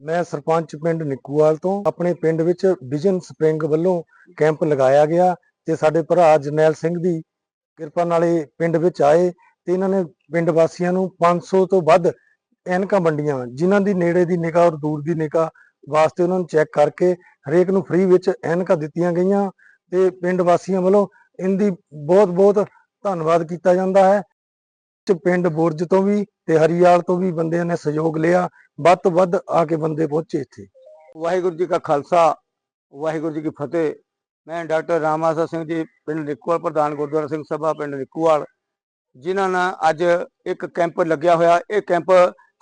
ਮੈਂ ਸਰਪੰਚ ਪਿੰਡ ਨਿੱਕੂਵਾਲ ਤੋਂ ਆਪਣੇ ਪਿੰਡ ਵਿੱਚ ਵਿਜਨ ਸਪ੍ਰਿੰਗ ਵੱਲੋਂ ਕੈਂਪ ਲਗਾਇਆ ਗਿਆ ਤੇ ਸਾਡੇ ਭਰਾ ਜਰਨੈਲ ਸਿੰਘ ਦੀ ਕਿਰਪਾ ਨਾਲ ਇਹ ਪਿੰਡ ਵਿੱਚ ਆਏ ਤੇ ਇਹਨਾਂ ਨੇ ਪਿੰਡ ਵਾਸੀਆਂ ਨੂੰ 500 ਤੋਂ ਵੱਧ ਐਨਕਾਂ ਵੰਡੀਆਂ, ਜਿਨ੍ਹਾਂ ਦੀ ਨੇੜੇ ਦੀ ਨਿਗਾਹ ਔਰ ਦੂਰ ਦੀ ਨਿਗਾਹ ਵਾਸਤੇ ਉਹਨਾਂ ਨੂੰ ਚੈੱਕ ਕਰਕੇ ਹਰੇਕ ਨੂੰ ਫ੍ਰੀ ਵਿੱਚ ਐਨਕਾਂ ਦਿੱਤੀਆਂ ਗਈਆਂ ਤੇ ਪਿੰਡ ਵਾਸੀਆਂ ਵੱਲੋਂ ਇਹਦੀ ਬਹੁਤ ਬਹੁਤ ਧੰਨਵਾਦ ਕੀਤਾ ਜਾਂਦਾ ਹੈ। ਚ ਪਿੰਡ ਬੁਰਜ ਤੋਂ ਵੀ ਤੇ ਹਰੀਆਲ ਤੋਂ ਵੀ ਬੰਦਿਆਂ ਨੇ ਸਹਿਯੋਗ ਲਿਆ, ਵੱਧ ਤੋਂ ਵੱਧ ਆ ਕੇ ਬੰਦੇ ਪਹੁੰਚੇ ਇੱਥੇ। ਵਾਹਿਗੁਰੂ ਜੀ ਕਾ ਖਾਲਸਾ, ਵਾਹਿਗੁਰੂ ਜੀ ਕੀ ਫਤਿਹ। ਮੈਂ ਡਾਕਟਰ ਰਾਮਾਸਾ ਸਿੰਘ ਜੀ, ਪਿੰਡ ਨਿੱਕੂਵਾਲ ਪ੍ਰਧਾਨ ਗੁਰਦੁਆਰਾ ਸਿੰਘ ਸਭਾ, ਪਿੰਡ ਨਿੱਕੂਵਾਲ ਜਿਨ੍ਹਾਂ ਨਾਲ ਅੱਜ ਇੱਕ ਕੈਂਪ ਲੱਗਿਆ ਹੋਇਆ। ਇਹ ਕੈਂਪ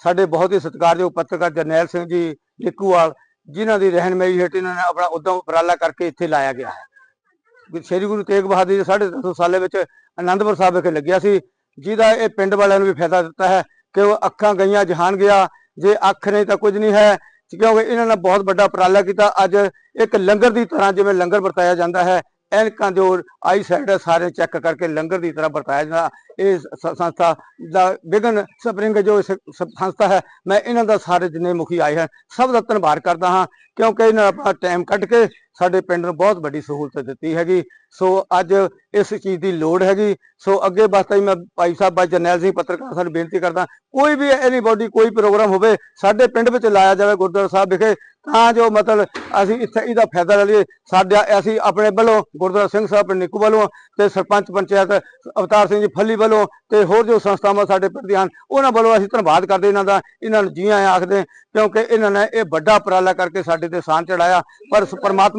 ਸਾਡੇ ਬਹੁਤ ਹੀ ਸਤਿਕਾਰਯੋਗ ਪੱਤਰਕਾਰ ਜਰਨੈਲ ਸਿੰਘ ਜੀ ਨਿੱਕੂਵਾਲ ਜਿਨ੍ਹਾਂ ਦੀ ਰਹਿਨਮਾਈ ਹੇਠ ਇਹਨਾਂ ਨੇ ਆਪਣਾ ਉਦਮ ਉਪਰਾਲਾ ਕਰਕੇ ਇੱਥੇ ਲਾਇਆ ਗਿਆ ਹੈ। ਸ੍ਰੀ ਗੁਰੂ ਤੇਗ ਬਹਾਦਰ ਜੀ ਦੇ 350 ਸਾਲੇ ਵਿੱਚ ਆਨੰਦਪੁਰ ਸਾਹਿਬ ਵਿਖੇ ਲੱਗਿਆ ਸੀ। ਜਿਹਦਾ ਇਹ ਪਿੰਡ ਵਾਲਿਆਂ ਨੂੰ ਵੀ ਫਾਇਦਾ ਦਿੱਤਾ ਹੈ ਕਿ ਉਹ ਅੱਖਾਂ ਗਈਆਂ ਜਹਾਨ ਗਿਆ। ਜੇ ਅੱਖ ਨਹੀਂ ਤਾਂ ਕੁਝ ਨਹੀਂ ਹੈ, ਕਿਉਂਕਿ ਇਹਨਾਂ ਨੇ ਬਹੁਤ ਵੱਡਾ ਉਪਰਾਲਾ ਕੀਤਾ। ਅੱਜ ਇੱਕ ਲੰਗਰ ਦੀ ਤਰ੍ਹਾਂ ਜਿਵੇਂ ਲੰਗਰ ਵਰਤਾਇਆ ਜਾਂਦਾ ਹੈ ਐਨਕਾਂ ਜੋ ਆਈ ਸਾਈਡ ਸਾਰੇ ਚੈੱਕ ਕਰਕੇ ਲੰਗਰ ਦੀ ਤਰ੍ਹਾਂ ਵਰਤਾਇਆ ਜਾਂਦਾ। ਇਹ ਸੰਸਥਾ ਦਾ ਵਿਗਨ ਸਪਰਿੰਗ ਜੋ ਸੰਸਥਾ ਹੈ, ਮੈਂ ਇਹਨਾਂ ਦਾ ਸਾਰੇ ਜਿੰਨੇ ਮੁਖੀ ਆਏ ਹਨ, ਸਭ ਦਾ ਧੰਨਵਾਦ ਕਰਦਾ ਹਾਂ, ਕਿਉਂਕਿ ਇਹਨਾਂ ਨੇ ਆਪਣਾ ਟਾਈਮ ਕੱਢ ਕੇ ਸਾਡੇ ਪਿੰਡ ਨੂੰ ਬਹੁਤ ਵੱਡੀ ਸਹੂਲਤ ਦਿੱਤੀ ਹੈਗੀ। ਸੋ ਅੱਜ ਇਸ ਚੀਜ਼ ਦੀ ਲੋੜ ਹੈਗੀ। ਸੋ ਅੱਗੇ ਵਾਸਤੇ ਮੈਂ ਭਾਈ ਸਾਹਿਬ ਬਾਈ ਜਰਨੈਲ ਸਿੰਘ ਪੱਤਰਕਾਰ ਸਾਨੂੰ ਬੇਨਤੀ ਕਰਦਾ, ਕੋਈ ਵੀ ਐਨੀਬੋਡੀ ਕੋਈ ਪ੍ਰੋਗਰਾਮ ਹੋਵੇ, ਸਾਡੇ ਪਿੰਡ ਵਿੱਚ ਲਾਇਆ ਜਾਵੇ ਗੁਰਦੁਆਰਾ ਸਾਹਿਬ ਵਿਖੇ ਤਾਂ ਜੋ ਮਤਲਬ ਅਸੀਂ ਇੱਥੇ ਇਹਦਾ ਫਾਇਦਾ ਲੈ ਲਈਏ। ਸਾਡਾ ਅਸੀਂ ਆਪਣੇ ਵੱਲੋਂ ਗੁਰਦੁਆਰਾ ਸਿੰਘ ਸਾਹਿਬ ਪਿੰਡ ਨਿੱਕੂ ਵੱਲੋਂ ਤੇ ਸਰਪੰਚ ਪੰਚਾਇਤ ਅਵਤਾਰ ਸਿੰਘ ਜੀ ਫੱਲੀ ਵੱਲੋਂ ਤੇ ਹੋਰ ਜੋ ਸੰਸਥਾਵਾਂ ਸਾਡੇ ਪਿੰਡ ਦੀਆਂ ਹਨ, ਉਹਨਾਂ ਵੱਲੋਂ ਅਸੀਂ ਧੰਨਵਾਦ ਕਰਦੇ ਇਹਨਾਂ ਦਾ, ਇਹਨਾਂ ਨੂੰ ਜੀ ਆਇਆਂ ਆਖਦੇ ਕਿਉਂਕਿ ਇਹਨਾਂ ਨੇ ਇਹ ਵੱਡਾ ਉਪਰਾਲਾ ਕਰਕੇ ਸਾਡੇ ਤੇ ਸਾਨ ਚੜਾਇਆ ਪਰ ਸ-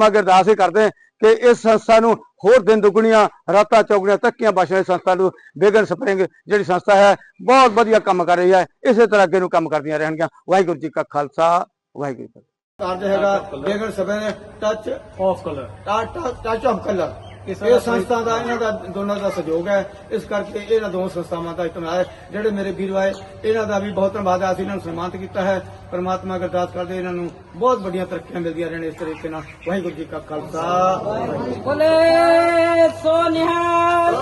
ਅੱਗੇ ਅਰਦਾਸ ਹੀ ਕਰਦੇ ਕਿ ਇਸ ਸੰਸਥਾ ਨੂੰ ਹੋਰ ਦਿਨ ਦੁਗਣੀਆਂ, ਰਾਤਾਂ ਚੌਗਣੀਆਂ, ਤੱਕੀਆਂ ਬਖਸ਼ਣ ਸੰਸਥਾ ਨੂੰ ਬੇਗਨ ਸਪਰਿੰਗ ਜਿਹੜੀ ਸੰਸਥਾ ਹੈ, ਬਹੁਤ ਵਧੀਆ ਕੰਮ ਕਰ ਰਹੀ ਹੈ। ਇਸੇ ਤਰ੍ਹਾਂ ਅੱਗੇ ਨੂੰ ਕੰਮ ਕਰਦੀਆਂ ਰਹਿਣਗੀਆਂ। ਵਾਹਿਗੁਰੂ ਜੀ ਕਾ ਖਾਲਸਾ, ਵਾਹਿਗੁਰੂ ਕਾਰਜ ਹੈਗਾ ਬੇਗੜ ਸਭੇ touch of colour touch of colour ਇਹ ਸੰਸਥਾ ਦਾ ਇਹਨਾਂ ਦਾ ਦੋਨਾਂ ਦਾ ਸਹਿਯੋਗ ਹੈ। ਇਸ ਕਰਕੇ ਇਹਨਾਂ ਦੋਵਾਂ ਸੰਸਥਾਵਾਂ ਦਾ ਇਤਮਾਦ ਜਿਹੜੇ ਮੇਰੇ ਵੀਰ ਆਏ ਇਹਨਾਂ ਦਾ ਵੀ ਬਹੁਤ ਧੰਨਵਾਦ ਹੈ। ਅਸੀਂ ਇਹਨਾਂ ਨੂੰ ਸਨਮਾਨਿਤ ਕੀਤਾ ਹੈ। ਪਰਮਾਤਮਾ ਅਗਰ ਦਾਤ ਕਰਦੇ ਇਹਨਾਂ ਨੂੰ ਬਹੁਤ ਵੱਡੀਆਂ ਤਰੱਕੀਆਂ ਮਿਲਦੀਆਂ ਰਹਿਣ ਇਸ ਤਰੀਕੇ ਨਾਲ। ਵਾਹਿਗੁਰੂ ਜੀ ਕਾ ਖਾਲਸਾ। ਬੋਲੇ ਸੋਨਿਹਾਲ